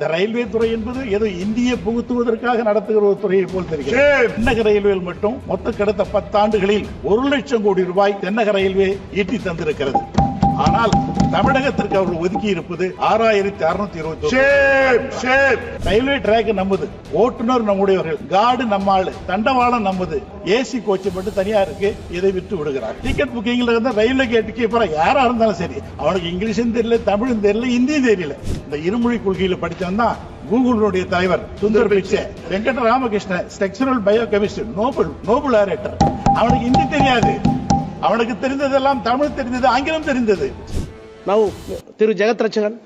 இந்த ரயில்வே துறை என்பது ஏதோ இந்திய புகுத்துவதற்காக நடத்துகிற ஒரு துறையை போல் தெரிகிறது. தென்னக ரயில்வேயில் மட்டும் மொத்த கடந்த பத்தாண்டுகளில் ஒரு லட்சம் கோடி ரூபாய் தென்னக ரயில்வே ஈட்டி தந்திருக்கிறது. ஆனால் தமிழகத்திற்கு அவர்கள் ஒதுக்கி இருப்பது ஆறாயிரத்தி அறுநூத்தி இருபத்தி ரயில்வே டிராக் நம்மது ஓட்டுநர் நம்முடையவர்கள். கார்டு நம்ம ஆளு தண்டவாளம் நம்மது ஏசி கோச் மட்டும் தனியா இருக்கு இதை விட்டு விடுகிறார். டிக்கெட் புக்கிங்ல இருந்து ரயில்வே கேட் கீப்பரா யாரா இருந்தாலும் சரி அவனுக்கு இங்கிலீஷும் தெரியல தமிழும் தெரியல ஹிந்தியும் தெரியல. இந்த இருமொழி கொள்கையில படிச்சவன் தான் கூகுளுடைய தலைவர் Sundar Pichai. Venkata Ramakrishnan structural bio chemistry Nobel Nobel laureate அவனுக்கு ஹிந்தி தெரியாது. அவனுக்கு தெரிந்ததெல்லாம் தமிழ் தெரிந்தது ஆங்கிலம் தெரிந்தது. ನಾವು ತಿರು ಜಗತ್ ರಕ್ಷಕನ್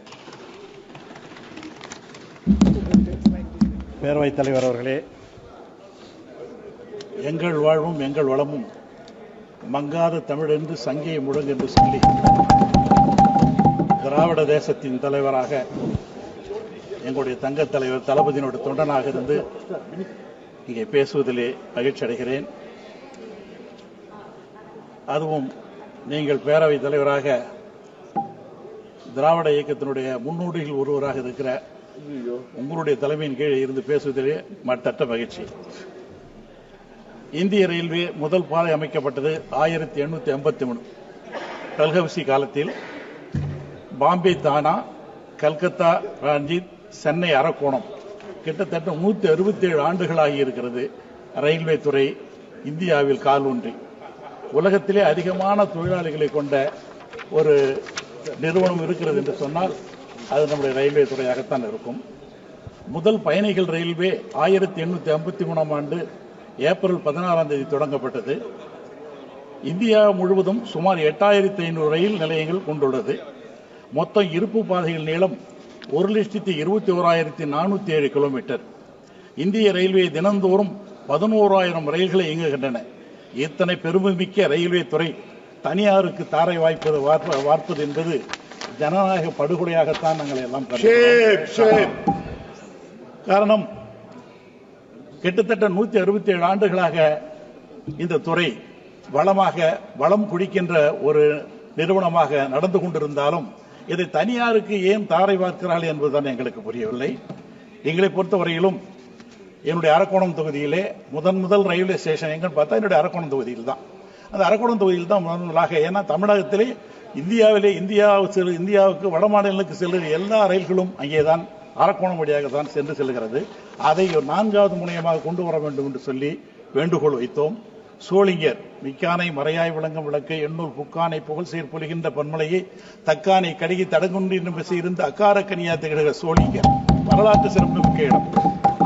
பேரவைத் தலைவர் அவர்களே எங்கள் வாழ்வும் எங்கள் வளமும் மங்காத தமிழ் என்று சங்கே முழங்கு என்று சொல்லி திராவிட தேசத்தின் தலைவராக எங்களுடைய தங்கத் தலைவர் தளபதியினுடைய தொண்டனாக இருந்து இங்கே பேசுவதிலே மகிழ்ச்சி அடைகிறேன் அதுவும் நீங்கள் பேரவைத் தலைவராக திராவிட இயக்கத்தினுடைய முன்னோடிகள் ஒருவராக இருக்கிற உங்களுடைய தலைமையின் கீழே இருந்து பேசுவதிலே மட்டற்ற மகிழ்ச்சி. இந்திய ரயில்வே முதல் பாதை அமைக்கப்பட்டது ஆயிரத்தி எண்ணூத்தி ஐம்பத்தி மூணு. கல்கவசி காலத்தில் பாம்பே தானா கல்கத்தா ராஞ்சித் சென்னை அரக்கோணம். கிட்டத்தட்ட நூத்தி அறுபத்தி ஏழு ஆண்டுகளாகி இருக்கிறது ரயில்வே துறை இந்தியாவில் காலூன்றி உலகத்திலே அதிகமான தொழிலாளிகளை கொண்ட ஒரு நிறுவனம் இருக்கிறது என்று சொன்னால் அது நம்முடைய ரயில்வே துறையாகத்தான் இருக்கும். முதல் பயணிகள் ரயில்வே ஆயிரத்தி எண்ணூத்தி ஐம்பத்தி மூணாம் ஆண்டு ஏப்ரல் பதினாறாம் தேதி தொடங்கப்பட்டது. இந்தியா முழுவதும் சுமார் எட்டாயிரத்தி ஐநூறு ரயில் நிலையங்கள் கொண்டுள்ளது. மொத்தம் இருப்பு பாதைகள் நீளம் ஒரு லட்சத்தி இருபத்தி ஓராயிரத்தி நானூத்தி ஏழு கிலோமீட்டர். இந்திய ரயில்வே தினந்தோறும் பதினோராயிரம் ரயில்களை இயங்குகின்றன. இத்தனை பெருமைமிக்க ரயில்வே துறை தனியாருக்கு தாரை வாய்ப்பது வார்ப்ப- வார்ப்பது என்பது ஜனநாயக படுகொலையாகத்தான் நாங்கள் எல்லாம். காரணம் கிட்டத்தட்ட நூத்தி அறுபத்தி ஏழு ஆண்டுகளாக இந்த துறை வளமாக வளம் குடிக்கின்ற ஒரு நிறுவனமாக நடந்து கொண்டிருந்தாலும் இதை தனியாருக்கு ஏன் தாரை பார்க்கிறார்கள் என்பதுதான் எங்களுக்கு புரியவில்லை. எங்களை பொறுத்தவரையிலும் என்னுடைய அரக்கோணம் தொகுதியிலே முதன் முதல் ரயில்வே ஸ்டேஷன் எங்கன்னு பார்த்தா என்னுடைய அரக்கோணம் தொகுதியில் தான் அந்த அரக்கோணம் தொகுதியில் தான் முதன் ஏன்னா தமிழகத்திலே இந்தியாவிலே இந்தியா செல் இந்தியாவுக்கு வட மாநிலங்களுக்கு செல்கிற எல்லா ரயில்களும் அங்கே தான் அரக்கோணம் வழியாக தான் சென்று செல்கிறது. அதை ஒரு நான்காவது முனையமாக கொண்டு வர வேண்டும் என்று சொல்லி வேண்டுகோள் வைத்தோம். சோளிங்கர் மிக்கானை மறையாய் விளங்கும் விளக்கு எண்ணூர் புக்கானை புகழ் சீர் பொலிகின்ற பன்மலையை தக்கானை கடுகி தடங்குண்டு நிமிசி இருந்து அக்கார கனியா திகழ்கிற சோளிங்கர் வரலாற்று சிறப்பு மிக்க இடம்.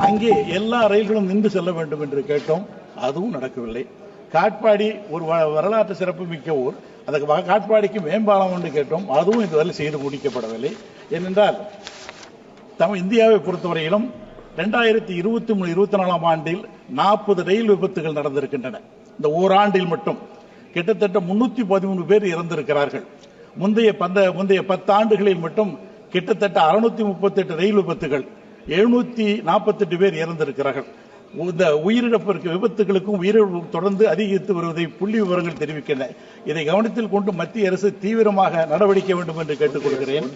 அங்கே எல்லா ரயில்களும் நின்று செல்ல வேண்டும் என்று கேட்டோம். அதுவும் நடக்கவில்லை. காட்பாடி ஒரு வ- வரலாற்று சிறப்பு மிக்க ஊர். அதுக்கு காட்பாடிக்கு மேம்பாலம் என்று கேட்டோம். அதுவும் இதுவரை செய்து முடிக்கப்படவில்லை. ஏனென்றால் தமிழ் இந்தியாவை பொறுத்தவரையிலும் ரெண்டாயிரத்தி இருபத்தி மூணு இருபத்தி நாலாம் ஆண்டில் நாற்பது ரயில் விபத்துகள் நடந்திருக்கின்றன. இந்த ஓராண்டில் மட்டும் கிட்டத்தட்ட முன்னூத்தி பதிமூணு பேர் இறந்திருக்கிறார்கள். முந்தைய பந்த முந்தைய பத்து ஆண்டுகளில் மட்டும் கிட்டத்தட்ட அறுநூத்தி முப்பத்தி எட்டு ரயில் விபத்துகள் எழுநூத்தி நாற்பத்தெட்டு பேர் இறந்திருக்கிறார்கள். இந்த உயிரிழப்பிற்கு விபத்துகளுக்கும் உயிரிழப்பு தொடர்ந்து அதிகரித்து வருவதை புள்ளி விவரங்கள் தெரிவிக்கின்றன இதை கவனத்தில் கொண்டு மத்திய அரசு தீவிரமாக நடவடிக்கை வேண்டும் என்று கேட்டுக்கொள்கிறேன்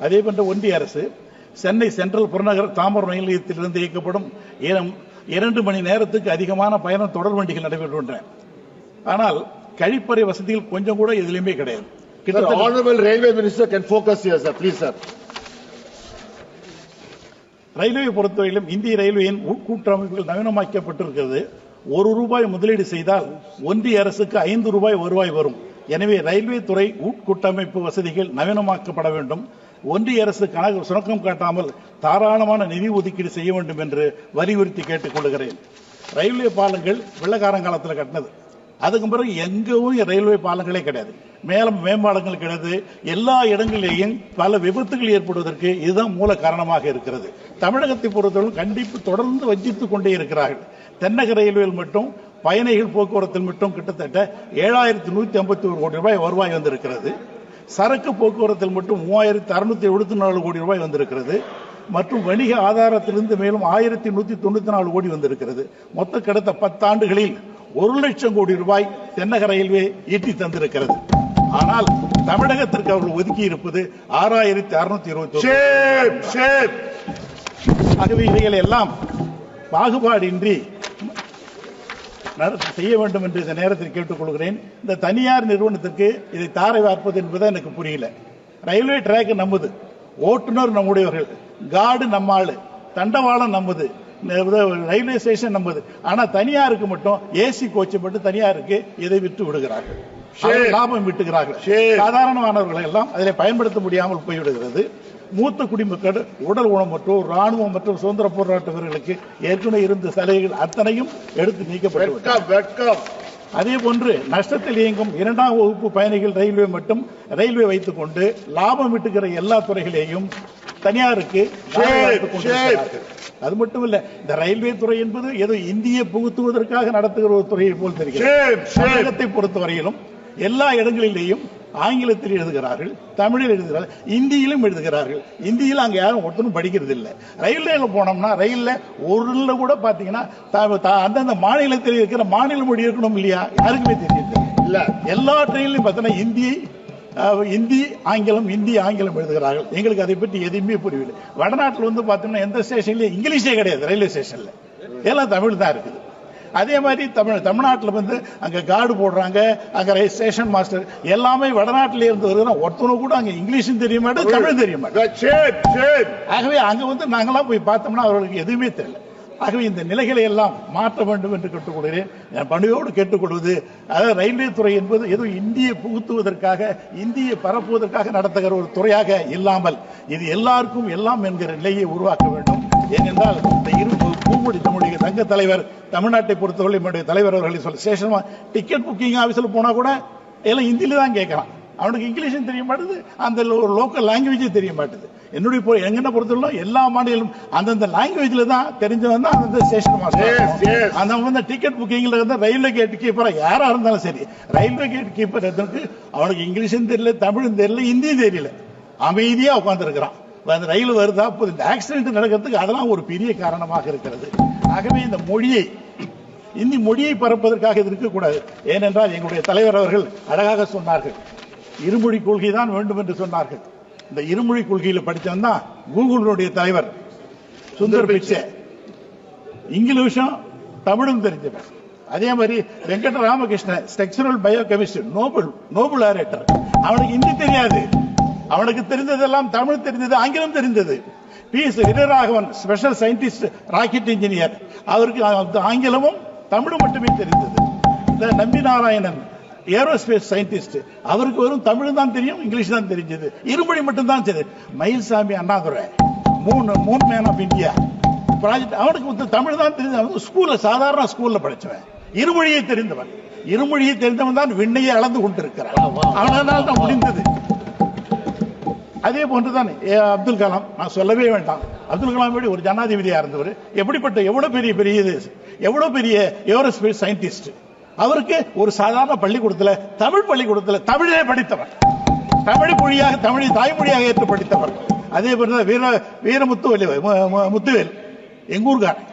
அதே போன்ற ஒன்றிய அரசு சென்னை சென்ட்ரல் புறநகர் தாம்பரம் ரயில் நிலையத்திலிருந்து இயக்கப்படும் இரண்டு மணி நேரத்துக்கு அதிகமான பயணம் தொடர் வண்டிகள் நடைபெறுகின்றன ஆனால் கழிப்பறை வசதிகள் கொஞ்சம் கூட எதுலையுமே கிடையாது Honorable Railway Minister can focus here, sir. Please, sir. Railway பொறுத்தவரையிலும் இந்திய ரயில்வேயின் உட்கூட்டமைப்புகள் நவீனமாக்கப்பட்டிருக்கிறது. ஒரு ரூபாய் முதலீடு செய்தால் ஒன்றிய அரசுக்கு ஐந்து ரூபாய் வருவாய் வரும். எனவே ரயில்வே துறை உட்கூட்டமைப்பு வசதிகள் நவீனமாக்கப்பட வேண்டும். ஒன்றிய அரசு கணக்கு சுணக்கம் காட்டாமல் தாராளமான நிதி ஒதுக்கீடு செய்ய வேண்டும் என்று வலியுறுத்தி கேட்டுக் கொள்கிறேன் ரயில்வே பாலங்கள் வெள்ளக்காரங்காலத்தில் கட்டினது. அதுக்கு பிறகு எங்கவும் ரயில்வே பாலங்களே கிடையாது. மேலும் மேம்பாலங்கள் கிடையாது. எல்லா இடங்களிலேயும் பல விபத்துகள் ஏற்படுவதற்கு இதுதான் மூல காரணமாக இருக்கிறது. தமிழகத்தை பொறுத்தவரை கண்டிப்பு தொடர்ந்து வஞ்சித்துக் கொண்டே இருக்கிறார்கள். தென்னக ரயில்வேல் மட்டும் பயணிகள் போக்குவரத்தில் மட்டும் கிட்டத்தட்ட ஏழாயிரத்தி நூத்தி ஐம்பத்தி ஒரு கோடி ரூபாய் வருவாய் வந்திருக்கிறது. சரக்கு போக்குவரத்தில் மட்டும் மூவாயிரத்தி அறுநூத்தி எழுபத்தி நாலு கோடி ரூபாய் வந்திருக்கிறது. மற்றும் வணிக ஆதாரத்திலிருந்து மேலும் ஆயிரத்தி நூத்தி தொண்ணூத்தி நாலு கோடி வந்திருக்கிறது. மொத்த கடந்த பத்தாண்டுகளில் ஒரு லட்சம் கோடி ரூபாய் தென்னக ரயில்வே ஈட்டி தந்திருக்கிறது. ஆனால் தமிழகத்திற்கு அவர்கள் ஒதுக்கி இருப்பது ஆறாயிரத்தி அறுநூத்தி இருபத்தி. ஆகவே இவைகளை எல்லாம் பாகுபாடின்றி செய்ய வேண்டும் என்று இந்த நேரத்தில் கேட்டுக்கொள்கிறேன் இந்த தனியார் நிறுவனத்திற்கு இதை தாரை வார்ப்பது என்பது எனக்கு புரியல. ரயில்வே ட்ராக் நம்முது ஓட்டுநர் நம்முடையவர்கள் கார்டு நம்மாளு. தண்டவாளம் நம்முது ரயில்வே ஸ்டேஷன் நம்முது ஆனா தனியாருக்கு மட்டும் ஏசி கோச்சு மட்டும் தனியாருக்கு இதை விட்டு விடுகிறார்கள்? லாபம் விட்டுகிறார்கள். சாதாரணமானவர்கள் எல்லாம் அதில் பயன்படுத்த முடியாமல் போய்விடுகிறது. மூத்த குடிமக்கள் உடல் ஊனமற்றோர் ராணுவம் மற்றும் சுதந்திர போராட்ட வீரர்களுக்கு ஏற்கனவே இருந்த சலுகைகள் அத்தனையும் எடுத்து நீக்கப்பட்டு. அதே போன்று நஷ்டத்தில் இயங்கும் இரண்டாம் வகுப்பு பயணிகள் ரயில்வே மட்டும் ரயில்வே வைத்துக் கொண்டு லாபம் விட்டுகிற எல்லா துறைகளையும் தனியாருக்கு. அது மட்டும் இல்ல இந்த ரயில்வே துறை என்பது ஏதோ இந்திய புகுத்துவதற்காக நடத்துகிற ஒரு துறையை போல் தெரிகிறது. தமிழகத்தை பொறுத்தவரையிலும் எல்லா இடங்களிலேயும் ஆங்கிலத்தில் எழுதுகிறார்கள் தமிழில் எழுதுகிறார்கள் இந்தியிலும் எழுதுகிறார்கள். இந்தியில் அங்க யாரும் ஒருத்தரும் படிக்கிறது இல்ல ரயில்வேல போனோம்னா ரயில்ல ஒரு கூட த- அந்தந்த மாநிலத்தில் இருக்கிற மாநில மொழி இருக்கணும் இல்லையா? யாருக்குமே தெரியல இல்ல. எல்லா ட்ரெயின்லையும் பார்த்தீங்கன்னா இந்தி அஹ், இந்தி ஆங்கிலம் இந்தி ஆங்கிலம் எழுதுகிறார்கள். எங்களுக்கு அதை பற்றி எதுவுமே புரியவில்லை. வடநாட்டில் வந்து பார்த்தீங்கன்னா எந்த ஸ்டேஷன்லயும் இங்கிலீஷே கிடையாது ரயில்வே ஸ்டேஷன்ல. எல்லாம் தமிழ் தான் இருக்குது. அதே மாதிரி தமிழ் தமிழ்நாட்டில் வந்து அங்க கார்டு போடுறாங்க அங்க ஸ்டேஷன் மாஸ்டர் எல்லாமே வடநாட்டில இருந்து வருகிறோம் ஒருத்தனும் கூட அங்க இங்கிலீஷும் தெரிய மாட்டேன் தமிழ் தெரிய மாட்டேன். ஆகவே அங்க வந்து நாங்களாம் போய் பார்த்தோம்னா அவர்களுக்கு எதுவுமே தெரியல. ஆகவே இந்த நிலைகளை எல்லாம் மாற்ற வேண்டும் என்று கேட்டுக்கொள்கிறேன். என் பணியோடு கேட்டுக்கொள்வது அதாவது ரயில்வே துறை என்பது ஏதோ இந்திய புகுத்துவதற்காக இந்தியை பரப்புவதற்காக நடத்துகிற ஒரு துறையாக இல்லாமல் இது எல்லாருக்கும் எல்லாம் என்கிற நிலையை உருவாக்க வேண்டும். ஏனென்றால் இந்த இரு பூமொழி நம்முடைய தங்க தலைவர் தமிழ்நாட்டை பொறுத்தவரை நம்முடைய தலைவர் அவர்களை சொல்ல ஸ்டேஷன் டிக்கெட் புக்கிங் ஆஃபீஸில் போனா கூட எல்லாம் ஹிந்தியில தான் கேட்கறான் அவனுக்கு இங்கிலீஷும் தெரிய மாட்டுது அந்த ஒரு லோக்கல் லாங்குவேஜும் தெரிய மாட்டுது. என்னுடைய பொ- எங்கன பொறுத்தவரை எல்லா மாநிலம் அந்தந்த லாங்குவேஜ்ல தான் தெரிஞ்சவன் தான் அந்தந்த ஸ்டேஷன். மாஸ்டர். அந்த வந்து டிக்கெட் புக்கிங்ல வந்து ரயில்வே கேட் கீப்பரா யாரா இருந்தாலும் சரி ரயில்வே கேட் கீப்பர் அவனுக்கு இங்கிலீஷும் தெரியல தமிழும் தெரியல ஹிந்தியும் தெரியல. அமைதியா உட்கார்ந்து இருக்கிறான் அந்த ரயில் வருதா இந்த ஆக்சிடென்ட் நடக்கிறதுக்கு அதெல்லாம் ஒரு பெரிய காரணமாக இருக்கிறது. ஆகவே இந்த மொழியை இந்தி மொழியை பரப்பதற்காக இது இருக்கக்கூடாது. ஏனென்றால் எங்களுடைய தலைவர் அவர்கள் அழகாக சொன்னார்கள் இருமொழி கொள்கை தான் வேண்டும் என்று சொன்னார்கள். இந்த இருமொழி கொள்கையில படிச்சவன் தான் கூகுளுடைய தலைவர் சுந்தர் பிச்சை. இங்கிலீஷும் தமிழும் தெரிஞ்சவன். அதே மாதிரி Venkata Ramakrishnan structural bio chemistry Nobel Nobel laureate அவனுக்கு ஹிந்தி தெரியாது. அவனுக்கு தெரிந்ததெல்லாம் தமிழ் தெரிந்தது ஆங்கிலம் தெரிந்தது. P. S. Veeraraghavan special scientist rocket engineer அவருக்கு ஆங்கிலமும் தமிழும் மட்டுமே தெரிந்தது. இந்த நம்பி நாராயணன் ஏரோஸ்பேஸ் சயின்டிஸ்ட். அவருக்கு வெறும் தமிழ் தான் தெரியும் இங்கிலீஷ் தான் தெரிஞ்சது. இருமொழி மட்டும் தான் தெரியும் மயில்சாமி அண்ணாதுரை மூணு மூணு மேன் ஆஃப் இந்தியா ப்ராஜெக்ட் அவனுக்கு வந்து தமிழ் தான் தெரிஞ்ச அவன் ஸ்கூல்ல சாதாரண ஸ்கூல்ல படிச்சவன். இருமொழியை தெரிந்தவன். இருமொழியை தெரிந்தவன் தான் விண்ணையை அளந்து கொண்டிருக்கிறான். அவனால் தான் முடிந்தது. அதே போன்றுதான் அப்துல் கலாம். நான் சொல்லவே வேண்டாம். அப்துல் கலாம் ஒரு ஜனாதிபதியா இருந்தவர்? எப்படிப்பட்ட எவ்வளவு பெரிய பெரிய எவ்வளவு பெரிய ஏரோஸ்பேஸ் சயின்டிஸ்ட்? அவருக்கு ஒரு சாதாரண பள்ளிக்கூடத்துல தமிழ் பள்ளிக்கூடத்துல தமிழே படித்தவர். தமிழ் மொழியாக தமிழை தாய்மொழியாக ஏற்று படித்தவர். அதே போல வீர வீரமுத்து வலி- முத்துவேல் எங்க ஊர்காரன்.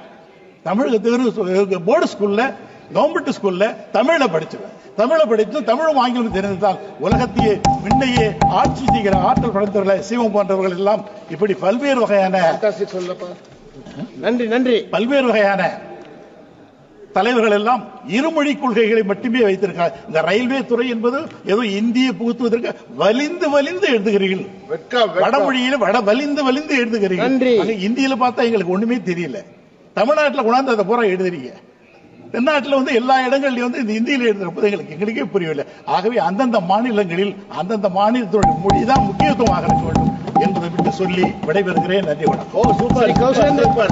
தமிழ் போர்டு ஸ்கூல்ல கவர்மெண்ட் ஸ்கூல்ல தமிழ்ல படிச்சவன் தமிழை படித்து தமிழும் ஆங்கிலம் தெரிந்தால் உலகத்தையே விண்ணையே ஆட்சி செய்கிற ஆற்றல் படைத்தவர்களை சிவம் போன்றவர்கள் எல்லாம் இப்படி பல்வேறு வகையான. நன்றி நன்றி. பல்வேறு வகையான தலைவர்கள் எல்லாம் இருமொழி கொள்கைகளை மட்டுமே வைத்திருக்கிறார் இந்த ரயில்வே துறை என்பது ஏதோ இந்தியை புகுத்துவதற்கு வலிந்து வலிந்து எழுதுகிறீர்கள். வடமொழியில வட வலிந்து வலிந்து எழுதுகிறீர்கள். இந்தியில பார்த்தா எங்களுக்கு ஒண்ணுமே தெரியல. தமிழ்நாட்டுல கொண்டாந்து அதை பூரா எழுதுறீங்க. தென்னாட்டுல வந்து எல்லா இடங்கள்லயும் வந்து இந்த இந்தியில எழுதுறப்ப எங்களுக்கு எங்களுக்கே புரியவில்லை. ஆகவே அந்தந்த மாநிலங்களில் அந்தந்த மாநிலத்தோட மொழி தான் முக்கியத்துவமாக இருக்க வேண்டும் என்பதை விட்டு சொல்லி விடைபெறுகிறேன். நன்றி வணக்கம். Oh, super, சரி, super,